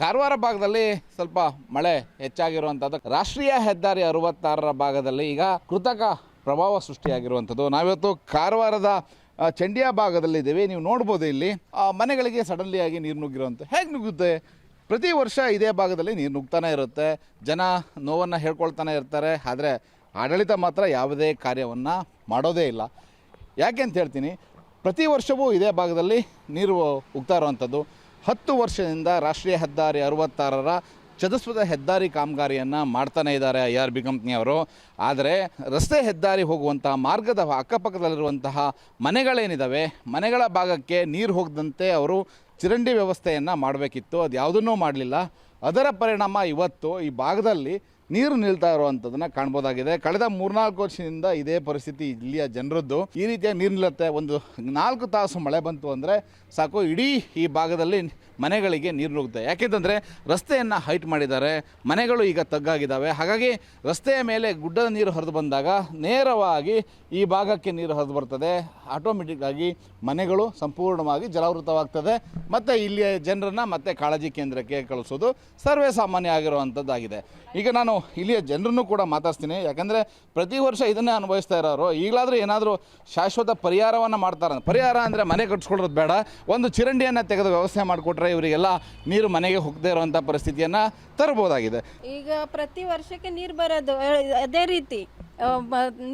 ಕಾರವಾರ ಭಾಗದಲ್ಲಿ ಸ್ವಲ್ಪ ಮಳೆ ಹೆಚ್ಚಾಗಿರುವಂಥದ್ದು ರಾಷ್ಟ್ರೀಯ ಹೆದ್ದಾರಿ ಅರವತ್ತಾರರ ಭಾಗದಲ್ಲಿ ಈಗ ಕೃತಕ ಪ್ರಭಾವ ಸೃಷ್ಟಿಯಾಗಿರುವಂಥದ್ದು ನಾವಿವತ್ತು ಕಾರವಾರದ ಚಂಡಿಯ ಭಾಗದಲ್ಲಿ ಭಾಗದಲ್ಲಿದ್ದೀವಿ. ನೀವು ನೋಡ್ಬೋದು ಇಲ್ಲಿ ಮನೆಗಳಿಗೆ ಸಡನ್ಲಿ ಆಗಿ ನೀರು ನುಗ್ಗಿರುವಂಥ ಹೇಗೆ ನುಗ್ಗುತ್ತೆ? ಪ್ರತಿ ವರ್ಷ ಇದೇ ಭಾಗದಲ್ಲಿ ನೀರು ನುಗ್ತಾನೆ ಇರುತ್ತೆ. ಜನ ನೋವನ್ನು ಹೇಳ್ಕೊಳ್ತಾನೆ ಇರ್ತಾರೆ. ಆದರೆ ಆಡಳಿತ ಮಾತ್ರ ಯಾವುದೇ ಕಾರ್ಯವನ್ನು ಮಾಡೋದೇ ಇಲ್ಲ. ಯಾಕೆ ಅಂತ ಹೇಳ್ತೀನಿ, ಪ್ರತಿ ವರ್ಷವೂ ಇದೇ ಭಾಗದಲ್ಲಿ ನೀರು ಉಗ್ತಾ ಇರುವಂಥದ್ದು ಹತ್ತು ವರ್ಷದಿಂದ ರಾಷ್ಟ್ರೀಯ ಹೆದ್ದಾರಿ ಅರವತ್ತಾರರ ಚತುಸ್ಪದ ಹೆದ್ದಾರಿ ಕಾಮಗಾರಿಯನ್ನು ಮಾಡ್ತಾನೆ ಇದ್ದಾರೆ ಐ ಆರ್ ಬಿ ಕಂಪ್ನಿಯವರು ಆದರೆ ರಸ್ತೆ ಹೆದ್ದಾರಿ ಹೋಗುವಂಥ ಮಾರ್ಗದ ಅಕ್ಕಪಕ್ಕದಲ್ಲಿರುವಂತಹ ಮನೆಗಳೇನಿದ್ದಾವೆ ಮನೆಗಳ ಭಾಗಕ್ಕೆ ನೀರು ಹೋಗದಂತೆ ಅವರು ಚರಂಡಿ ವ್ಯವಸ್ಥೆಯನ್ನು ಮಾಡಬೇಕಿತ್ತು. ಅದು ಯಾವುದನ್ನೂ ಮಾಡಲಿಲ್ಲ. ಅದರ ಪರಿಣಾಮ ಇವತ್ತು ಈ ಭಾಗದಲ್ಲಿ ನೀರು ನಿಲ್ತಾ ಇರುವಂಥದ್ದನ್ನ ಕಾಣ್ಬೋದಾಗಿದೆ. ಕಳೆದ ಮೂರ್ನಾಲ್ಕು ವರ್ಷದಿಂದ ಇದೇ ಪರಿಸ್ಥಿತಿ ಇಲ್ಲಿಯ ಜನರದ್ದು. ಈ ರೀತಿಯ ನೀರು ನಿಲ್ಲುತ್ತೆ. ಒಂದು ನಾಲ್ಕು ತಾಸು ಮಳೆ ಬಂತು ಅಂದರೆ ಸಾಕು, ಇಡೀ ಈ ಭಾಗದಲ್ಲಿ ಮನೆಗಳಿಗೆ ನೀರು ನುಗ್ಗುತ್ತೆ. ಯಾಕೆಂತಂದರೆ ರಸ್ತೆಯನ್ನು ಹೈಟ್ ಮಾಡಿದ್ದಾರೆ. ಮನೆಗಳು ಈಗ ತಗ್ಗಾಗಿದ್ದಾವೆ. ಹಾಗಾಗಿ ರಸ್ತೆಯ ಮೇಲೆ ಗುಡ್ಡದ ನೀರು ಹರಿದು ಬಂದಾಗ ನೇರವಾಗಿ ಈ ಭಾಗಕ್ಕೆ ನೀರು ಹರಿದು ಬರ್ತದೆ. ಆಟೋಮೆಟಿಕ್ ಆಗಿ ಮನೆಗಳು ಸಂಪೂರ್ಣವಾಗಿ ಜಲಾವೃತವಾಗ್ತದೆ. ಮತ್ತು ಇಲ್ಲಿಯ ಜನರನ್ನು ಮತ್ತೆ ಕಾಳಜಿ ಕೇಂದ್ರಕ್ಕೆ ಕಳಿಸೋದು ಸರ್ವೇ ಸಾಮಾನ್ಯ ಆಗಿರುವಂಥದ್ದಾಗಿದೆ ಈಗ ನಾನು ಇಲ್ಲಿಯ ಜನರನ್ನು ಕೂಡ ಮಾತಾಡ್ತೀನಿ ಯಾಕಂದರೆ ಪ್ರತಿ ವರ್ಷ ಇದನ್ನೇ ಅನುಭವಿಸ್ತಾ ಇರೋರು. ಈಗಲಾದರೂ ಏನಾದರೂ ಶಾಶ್ವತ ಪರಿಹಾರವನ್ನು ಮಾಡ್ತಾರೆ. ಪರಿಹಾರ ಅಂದರೆ ಮನೆ ಕಟ್ಸ್ಕೊಳ್ಳೋದು ಬೇಡ. ಒಂದು ಚಿರಂಡಿಯನ್ನು ತೆಗೆದು ವ್ಯವಸ್ಥೆ ಮಾಡಿಕೊಟ್ರೆ ಇವರಿಗೆಲ್ಲ ನೀರು ಮನೆಗೆ ಹೋಗದೇ ಇರುವಂಥ ಪರಿಸ್ಥಿತಿಯನ್ನು ತರಬಹುದಾಗಿದೆ ಈಗ ಪ್ರತಿ ವರ್ಷಕ್ಕೆ ನೀರು ಬರೋದು, ಅದೇ ರೀತಿ.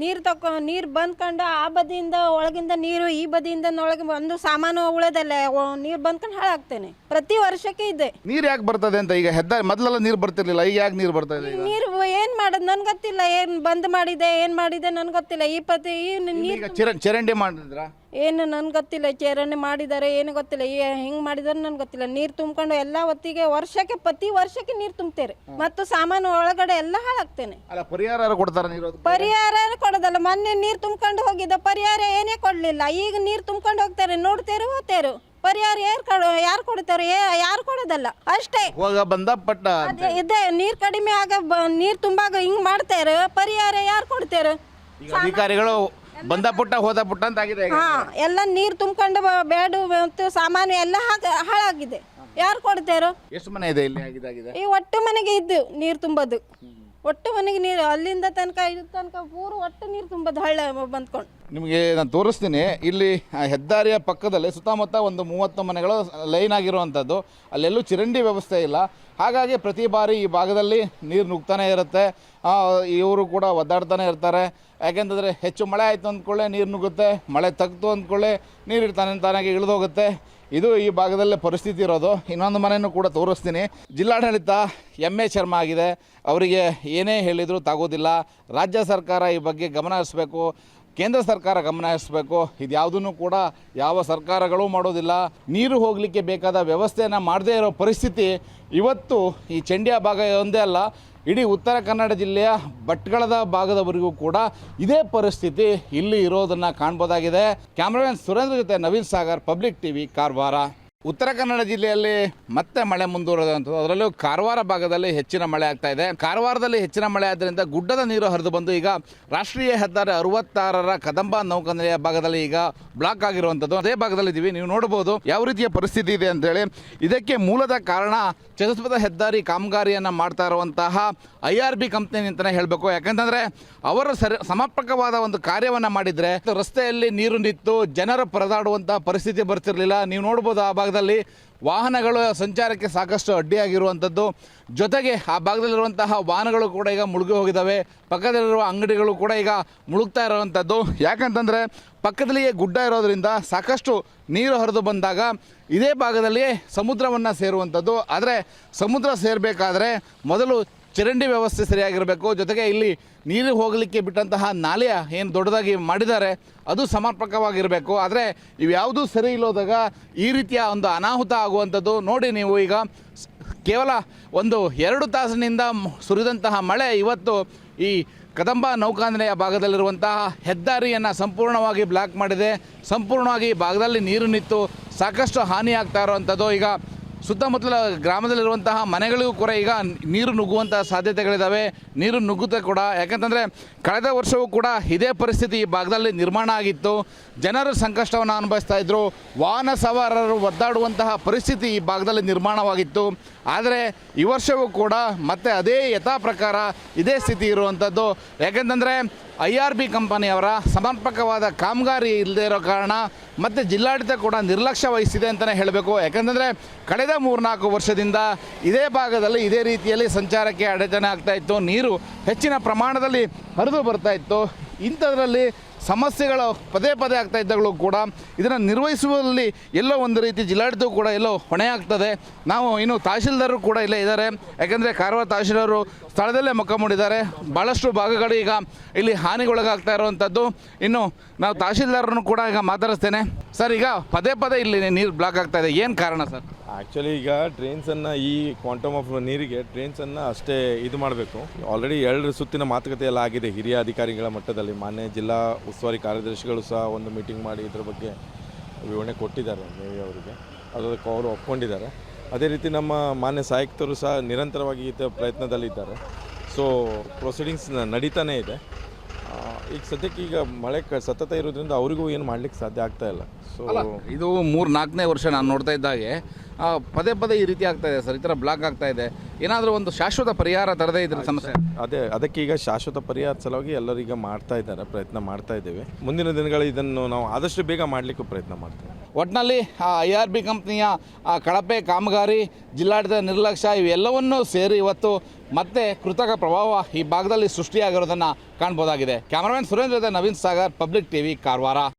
ನೀರು ತಕೊ ನೀರು ಬಂದ್ಕೊಂಡು ಆ ಬದಿಯಿಂದ ಒಳಗಿಂದ ನೀರು ಈ ಬದಿಯಿಂದ ಒಳಗೆ ಒಂದು ಸಾಮಾನು ಉಳದಲ್ಲ ನೀರು ಬಂದ್ಕೊಂಡು ಹಾಳಾಗ್ತೇನೆ. ಪ್ರತಿ ವರ್ಷಕ್ಕೆ ಇದೆ. ನೀರು ಯಾಕೆ ಬರ್ತದೆ ಅಂತ ಈಗ ಹೆದ್ದಾರಿ ಮೊದಲೆಲ್ಲ ನೀರು ಬರ್ತಿರ್ಲಿಲ್ಲ ಈಗ ಯಾಕೆ ನೀರು ಬರ್ತಾ ಇದೆ ನೀರು ಏನ್ ಮಾಡೋದು ನನ್ಗೆ ಗೊತ್ತಿಲ್ಲ ಏನ್ ಬಂದ್ ಮಾಡಿದೆ ಏನ್ ಮಾಡಿದೆ ನನ್ಗೆ ಗೊತ್ತಿಲ್ಲ. ಈ ಪ್ರತಿ ಈ ನೀರು ಚರಂಡಿ ಮಾಡಿದ್ರ? ಏನು ನನ್ಗೆ ಗೊತ್ತಿಲ್ಲ ಚೇರಣೆ ಮಾಡಿದ್ದಾರೆ ಏನು ಗೊತ್ತಿಲ್ಲ ಈ ಹೆಂಗ್ ಮಾಡಿದಾರೆ ನನ್ಗೆ ಗೊತ್ತಿಲ್ಲ. ನೀರು ತುಂಬ್ಕೊಂಡು ಎಲ್ಲ ಹೊತ್ತಿಗೆ ವರ್ಷಕ್ಕೆ ಪ್ರತಿ ವರ್ಷಕ್ಕೆ ನೀರು ತುಂಬ್ತೇರೆ. ಮತ್ತು ಸಾಮಾನು ಒಳಗಡೆ ಎಲ್ಲ ಹಾಳಾಗ್ತೇನೆ. ಅಲ್ಲ ಪರಿಹಾರ ಕೊಡ್ತಾರೆ ನೀರು? ಪರಿಹಾರ ಕೊಡೋದಲ್ಲ. ಮೊನ್ನೆ ನೀರು ತುಂಬ್ಕೊಂಡು ಹೋಗಿದ್ದ ಪರಿಹಾರ ಏನೇ ಕೊಡಲಿಲ್ಲ. ಈಗ ನೀರು ತುಂಬ್ಕೊಂಡು ಹೋಗ್ತಾರೆ. ನೋಡ್ತೇರು ಹೋಗ್ತೇರು. ಪರಿಹಾರ ಯಾರು ಕೊಡ ಯಾರು ಕೊಡ್ತಾರೆ ಏ- ಯಾರು ಕೊಡೋದಲ್ಲ. ಅಷ್ಟೇ. ಹೋಗ ಬಂದ ಪಟ್ಟ ಅದೇ ಇದೆ ನೀರು ಕಡಿಮೆ ಆಗ ಬ- ನೀರು ತುಂಬಾಗ ಹಿಂಗ್ ಮಾಡ್ತಾರೆ. ಪರಿಹಾರ ಯಾರು ಕೊಡ್ತಾರೆ? ಈಗ ಅಧಿಕಾರಿಗಳು ಬಂದ ಪುಟ್ಟ ಹೋದ ಪುಟ್ಟ ಅಂತ ಆಗಿದೆ ಈಗ. ಹಾ ಎಲ್ಲ ನೀರು ತುಂಬ್ಕೊಂಡು ಬ- ಬೇಡು ಮತ್ತು ಸಾಮಾನು ಎಲ್ಲ ಹಾಗ ಹಾಳಾಗಿದೆ. ಯಾರು ಕೊಡ್ತಾರೋ? ಎಷ್ಟು ಮನೆ ಇದೆ ಇಲ್ಲಿ ಆಗಿದೆ ಈ ಒಟ್ಟು ಮನೆಗೆ ಇದ್ದು ನೀರು ತುಂಬೋದು. ಒಟ್ಟು ಮನೆಗೆ ನೀರು ಅಲ್ಲಿಂದ ತನಕ ಇದು ತನಕ ಊರು ಒಟ್ಟು ನೀರು ತುಂಬ ಹಳ್ಳ ಬಂದ್ಕೊಂಡು. ನಿಮಗೆ ನಾನು ತೋರಿಸ್ತೀನಿ. ಇಲ್ಲಿ ಹೆದ್ದಾರಿಯ ಪಕ್ಕದಲ್ಲಿ ಸುತ್ತಮುತ್ತ ಒಂದು ಮೂವತ್ತು ಮನೆಗಳು ಲೈನ್ ಆಗಿರುವಂಥದ್ದು. ಅಲ್ಲೆಲ್ಲೂ ಚರಂಡಿ ವ್ಯವಸ್ಥೆ ಇಲ್ಲ. ಹಾಗಾಗಿ ಪ್ರತಿ ಬಾರಿ ಈ ಭಾಗದಲ್ಲಿ ನೀರು ನುಗ್ತಾನೆ ಇರುತ್ತೆ. ಇವರು ಕೂಡ ಒದ್ದಾಡ್ತಾನೆ ಇರ್ತಾರೆ. ಯಾಕೆಂತಂದರೆ ಹೆಚ್ಚು ಮಳೆ ಆಯಿತು ಅಂದ್ಕೊಳ್ಳೆ ನೀರು ನುಗ್ಗುತ್ತೆ. ಮಳೆ ತಗ್ತು ಅಂದ್ಕೊಳ್ಳೆ ನೀರು ಇರ್ತಾನೆ ತಾನಾಗಿ ಇಳಿದೋಗುತ್ತೆ. ಇದು ಈ ಭಾಗದಲ್ಲೇ ಪರಿಸ್ಥಿತಿ ಇರೋದು. ಇನ್ನೊಂದು ಮನೆಯನ್ನು ಕೂಡ ತೋರಿಸ್ತೀನಿ. ಜಿಲ್ಲಾಡಳಿತ ಎಂ ಎ ಶರ್ಮ ಆಗಿದೆ. ಅವರಿಗೆ ಏನೇ ಹೇಳಿದರೂ ತಾಗೋದಿಲ್ಲ. ರಾಜ್ಯ ಸರ್ಕಾರ ಈ ಬಗ್ಗೆ ಗಮನ ಹರಿಸ್ಬೇಕು. ಕೇಂದ್ರ ಸರ್ಕಾರ ಗಮನ ಹರಿಸಬೇಕು. ಇದ್ಯಾವುದನ್ನು ಕೂಡ ಯಾವ ಸರ್ಕಾರಗಳು ಮಾಡೋದಿಲ್ಲ. ನೀರು ಹೋಗಲಿಕ್ಕೆ ಬೇಕಾದ ವ್ಯವಸ್ಥೆಯನ್ನು ಮಾಡದೇ ಇರೋ ಪರಿಸ್ಥಿತಿ ಇವತ್ತು ಈ ಚಂಡ್ಯ ಭಾಗ ಒಂದೇ ಅಲ್ಲ. ಇಡೀ ಉತ್ತರ ಕನ್ನಡ ಜಿಲ್ಲೆಯ ಭಟ್ಕಳದ ಭಾಗದವರೆಗೂ ಕೂಡ ಇದೇ ಪರಿಸ್ಥಿತಿ ಇಲ್ಲಿ ಇರೋದನ್ನು ಕಾಣ್ಬೋದಾಗಿದೆ. ಕ್ಯಾಮ್ರಾಮನ್ ಸುರೇಂದ್ರ ಜೊತೆ ನವೀನ್ ಸಾಗರ್, ಪಬ್ಲಿಕ್ ಟಿವಿ, ಕಾರವಾರ. ಉತ್ತರ ಕನ್ನಡ ಜಿಲ್ಲೆಯಲ್ಲಿ ಮತ್ತೆ ಮಳೆ ಮುಂದುವರೆದಂಥದ್ದು ಅದರಲ್ಲೂ ಕಾರವಾರ ಭಾಗದಲ್ಲಿ ಹೆಚ್ಚಿನ ಮಳೆ ಆಗ್ತಾ ಇದೆ. ಕಾರವಾರದಲ್ಲಿ ಹೆಚ್ಚಿನ ಮಳೆ ಆದ್ದರಿಂದ ಗುಡ್ಡದ ನೀರು ಹರಿದು ಬಂದು ಈಗ ರಾಷ್ಟ್ರೀಯ ಹೆದ್ದಾರಿ ಅರವತ್ತಾರರ ಕದಂಬ ನೌಕನೆಯ ಭಾಗದಲ್ಲಿ ಈಗ ಬ್ಲಾಕ್ ಆಗಿರುವಂಥದ್ದು ಅದೇ ಭಾಗದಲ್ಲಿ ಇದ್ದೀವಿ ನೀವು ನೋಡಬಹುದು ಯಾವ ರೀತಿಯ ಪರಿಸ್ಥಿತಿ ಇದೆ ಅಂತೇಳಿ ಇದಕ್ಕೆ ಮೂಲದ ಕಾರಣ ಚತುಸ್ಪದ ಹೆದ್ದಾರಿ ಕಾಮಗಾರಿಯನ್ನು ಮಾಡ್ತಾ ಇರುವಂತಹ ಐ ಆರ್ ಬಿ ಕಂಪ್ನಿ ಅಂತಲೇ ಹೇಳಬೇಕು. ಯಾಕಂತಂದರೆ ಅವರು ಸರಿ ಸಮರ್ಪಕವಾದ ಒಂದು ಕಾರ್ಯವನ್ನು ಮಾಡಿದರೆ ರಸ್ತೆಯಲ್ಲಿ ನೀರು ನಿಂತು ಜನರು ಪರದಾಡುವಂತಹ ಪರಿಸ್ಥಿತಿ ಬರ್ತಿರಲಿಲ್ಲ. ನೀವು ನೋಡ್ಬೋದು ಆ ಭಾಗದಲ್ಲಿ ವಾಹನಗಳು ಸಂಚಾರಕ್ಕೆ ಸಾಕಷ್ಟು ಅಡ್ಡಿಯಾಗಿರುವಂಥದ್ದು. ಜೊತೆಗೆ ಆ ಭಾಗದಲ್ಲಿರುವಂತಹ ವಾಹನಗಳು ಕೂಡ ಈಗ ಮುಳುಗಿ ಹೋಗಿದ್ದಾವೆ. ಪಕ್ಕದಲ್ಲಿರುವ ಅಂಗಡಿಗಳು ಕೂಡ ಈಗ ಮುಳುಗ್ತಾ ಇರುವಂಥದ್ದು. ಯಾಕಂತಂದರೆ ಪಕ್ಕದಲ್ಲಿಯೇ ಗುಡ್ಡ ಇರೋದರಿಂದ ಸಾಕಷ್ಟು ನೀರು ಹರಿದು ಬಂದಾಗ ಇದೇ ಭಾಗದಲ್ಲಿ ಸಮುದ್ರವನ್ನು ಸೇರುವಂಥದ್ದು. ಆದರೆ ಸಮುದ್ರ ಸೇರಬೇಕಾದ್ರೆ ಮೊದಲು ಚರಂಡಿ ವ್ಯವಸ್ಥೆ ಸರಿಯಾಗಿರಬೇಕು. ಜೊತೆಗೆ ಇಲ್ಲಿ ನೀರು ಹೋಗಲಿಕ್ಕೆ ಬಿಟ್ಟಂತಹ ನಾಲೆಯ ಏನು ದೊಡ್ಡದಾಗಿ ಮಾಡಿದ್ದಾರೆ, ಅದು ಸಮರ್ಪಕವಾಗಿರಬೇಕು. ಆದರೆ ಇವ್ಯಾವುದೂ ಸರಿ ಇಲ್ಲೋದಾಗ ಈ ರೀತಿಯ ಒಂದು ಅನಾಹುತ ಆಗುವಂಥದ್ದು ನೋಡಿ ನೀವು ಈಗ ಕೇವಲ ಒಂದು ಎರಡು ತಾಸಿನಿಂದ ಸುರಿದಂತಹ ಮಳೆ ಇವತ್ತು ಈ ಕದಂಬ ನೌಕಾನೆಯ ಭಾಗದಲ್ಲಿರುವಂತಹ ಹೆದ್ದಾರಿಯನ್ನು ಸಂಪೂರ್ಣವಾಗಿ ಬ್ಲಾಕ್ ಮಾಡಿದೆ. ಸಂಪೂರ್ಣವಾಗಿ ಭಾಗದಲ್ಲಿ ನೀರು ನಿಂತು ಸಾಕಷ್ಟು ಹಾನಿಯಾಗ್ತಾ ಇರುವಂಥದ್ದು. ಈಗ ಸುತ್ತಮುತ್ತಲ ಗ್ರಾಮದಲ್ಲಿರುವಂತಹ ಮನೆಗಳಿಗೂ ಕೂಡ ಈಗ ನೀರು ನುಗ್ಗುವಂತಹ ಸಾಧ್ಯತೆಗಳಿದ್ದಾವೆ ನೀರು ನುಗ್ಗುತ್ತೆ ಕೂಡ, ಯಾಕಂತಂದರೆ ಕಳೆದ ವರ್ಷವೂ ಕೂಡ ಇದೇ ಪರಿಸ್ಥಿತಿ ಈ ಭಾಗದಲ್ಲಿ ನಿರ್ಮಾಣ ಆಗಿತ್ತು. ಜನರು ಸಂಕಷ್ಟವನ್ನು ಅನುಭವಿಸ್ತಾ ಇದ್ದರು ವಾಹನ ಸವಾರರು ಒದ್ದಾಡುವಂತಹ ಪರಿಸ್ಥಿತಿ ಈ ಭಾಗದಲ್ಲಿ ನಿರ್ಮಾಣವಾಗಿತ್ತು. ಆದರೆ ಈ ವರ್ಷವೂ ಕೂಡ ಮತ್ತೆ ಅದೇ ಯಥಾ ಪ್ರಕಾರ ಇದೇ ಸ್ಥಿತಿ ಇರುವಂಥದ್ದು ಯಾಕೆಂತಂದರೆ ಐ ಆರ್ ಬಿ ಕಂಪನಿಯವರ ಸಮರ್ಪಕವಾದ ಕಾಮಗಾರಿ ಇಲ್ಲದೆ ಇರೋ ಕಾರಣ ಮತ್ತು ಜಿಲ್ಲಾಡಳಿತ ಕೂಡ ನಿರ್ಲಕ್ಷ್ಯ ವಹಿಸಿದೆ ಅಂತಲೇ ಹೇಳಬೇಕು. ಯಾಕಂತಂದರೆ ಕಳೆದ ಮೂರ್ನಾಲ್ಕು ವರ್ಷದಿಂದ ಇದೇ ಭಾಗದಲ್ಲಿ ಇದೇ ರೀತಿಯಲ್ಲಿ ಸಂಚಾರಕ್ಕೆ ಅಡಚಣೆ ಆಗ್ತಾ ಇತ್ತು. ನೀರು ಹೆಚ್ಚಿನ ಪ್ರಮಾಣದಲ್ಲಿ ಹರಿದು ಬರ್ತಾ ಇತ್ತು. ಇಂಥದ್ರಲ್ಲಿ ಸಮಸ್ಯೆಗಳು ಪದೇ ಪದೇ ಆಗ್ತಾ ಇದ್ದಾಗಲೂ ಕೂಡ ಇದನ್ನು ನಿರ್ವಹಿಸುವಲ್ಲಿ ಎಲ್ಲೋ ಒಂದು ರೀತಿ ಜಿಲ್ಲಾಡಳಿತವು ಕೂಡ ಎಲ್ಲೋ ಹೊಣೆ ಆಗ್ತದೆ ನಾವು ಇನ್ನು ತಹಶೀಲ್ದಾರರು ಕೂಡ ಇಲ್ಲೇ ಇದ್ದಾರೆ. ಯಾಕೆಂದರೆ ಕಾರವಾರ ತಹಶೀಲ್ದಾರರು ಸ್ಥಳದಲ್ಲೇ ಮುಖ ಮೂಡಿದ್ದಾರೆ. ಭಾಳಷ್ಟು ಭಾಗಗಳು ಈಗ ಇಲ್ಲಿ ಹಾನಿಗೊಳಗಾಗ್ತಾ ಇರುವಂಥದ್ದು ಇನ್ನು ನಾವು ತಹಶೀಲ್ದಾರರನ್ನು ಕೂಡ ಈಗ ಮಾತಾಡಿಸ್ತೇನೆ. ಸರ್, ಈಗ ಪದೇ ಪದೇ ಇಲ್ಲಿ ನೀರು ಬ್ಲಾಕ್ ಆಗ್ತಾ ಇದೆ. ಏನು ಕಾರಣ ಸರ್? ಆ್ಯಕ್ಚುಲಿ ಈಗ ಟ್ರೈನ್ಸನ್ನು ಈ ಕ್ವಾಂಟಮ್ ಆಫ್ ನೀರಿಗೆ ಟ್ರೈನ್ಸನ್ನು ಅಷ್ಟೇ ಇದು ಮಾಡಬೇಕು. ಆಲ್ರೆಡಿ ಎರಡು ಸುತ್ತಿನ ಮಾತುಕತೆ ಎಲ್ಲ ಆಗಿದೆ ಹಿರಿಯ ಅಧಿಕಾರಿಗಳ ಮಟ್ಟದಲ್ಲಿ. ಮಾನ್ಯ ಜಿಲ್ಲಾ ಉಸ್ತುವಾರಿ ಕಾರ್ಯದರ್ಶಿಗಳು ಸಹ ಒಂದು ಮೀಟಿಂಗ್ ಮಾಡಿ ಇದ್ರ ಬಗ್ಗೆ ವಿವರಣೆ ಕೊಟ್ಟಿದ್ದಾರೆ ಮೇವಿ ಅವರಿಗೆ. ಅದಕ್ಕೆ ಅವರು ಒಪ್ಕೊಂಡಿದ್ದಾರೆ. ಅದೇ ರೀತಿ ನಮ್ಮ ಮಾನ್ಯ ಸಹಾಯಕರು ಸಹ ನಿರಂತರವಾಗಿ ಇದ್ದ ಪ್ರಯತ್ನದಲ್ಲಿದ್ದಾರೆ. ಸೊ ಪ್ರೊಸೀಡಿಂಗ್ಸ್ ನಡೀತಾನೆ ಇದೆ. ಈಗ ಸದ್ಯಕ್ಕೆ ಈಗ ಮಳೆ ಕ ಸತತ ಇರೋದ್ರಿಂದ ಅವರಿಗೂ ಏನು ಮಾಡ್ಲಿಕ್ಕೆ ಸಾಧ್ಯ ಆಗ್ತಾ ಇಲ್ಲ. ಸೊ ಇದು ಮೂರು ನಾಲ್ಕನೇ ವರ್ಷ ನಾನು ನೋಡ್ತಾ ಇದ್ದಾಗೆ ಆ, ಪದೇ ಪದೇ ಈ ರೀತಿ ಆಗ್ತಾ ಇದೆ ಸರ್ ಈ ಥರ ಬ್ಲಾಕ್ ಆಗ್ತಾ ಇದೆ. ಏನಾದರೂ ಒಂದು ಶಾಶ್ವತ ಪರಿಹಾರ ತರದೇ ಇದ್ರೆ ಸಮಸ್ಯೆ? ಅದೇ ಅದಕ್ಕೆ ಈಗ ಶಾಶ್ವತ ಪರಿಹಾರ ಸಲುವಾಗಿ ಎಲ್ಲರೂ ಈಗ ಮಾಡ್ತಾ ಇದ್ದಾರೆ ಪ್ರಯತ್ನ ಮಾಡ್ತಾ ಇದ್ದೇವೆ. ಮುಂದಿನ ದಿನಗಳು ಇದನ್ನು ನಾವು ಆದಷ್ಟು ಬೇಗ ಮಾಡಲಿಕ್ಕೂ ಪ್ರಯತ್ನ ಮಾಡ್ತೇವೆ. ಒಟ್ಟಿನಲ್ಲಿ ಐ ಆರ್ ಬಿ ಕಂಪ್ನಿಯ ಆ ಕಳಪೆ ಕಾಮಗಾರಿ ಜಿಲ್ಲಾಡಳಿತ ನಿರ್ಲಕ್ಷ್ಯ ಇವೆಲ್ಲವನ್ನೂ ಸೇರಿ ಇವತ್ತು ಮತ್ತೆ ಕೃತಕ ಪ್ರಭಾವ ಈ ಭಾಗದಲ್ಲಿ ಸೃಷ್ಟಿಯಾಗಿರೋದನ್ನು ಕಾಣ್ಬೋದಾಗಿದೆ. Cameraman Surendra Naveen Sagar, Public TV, Karwar.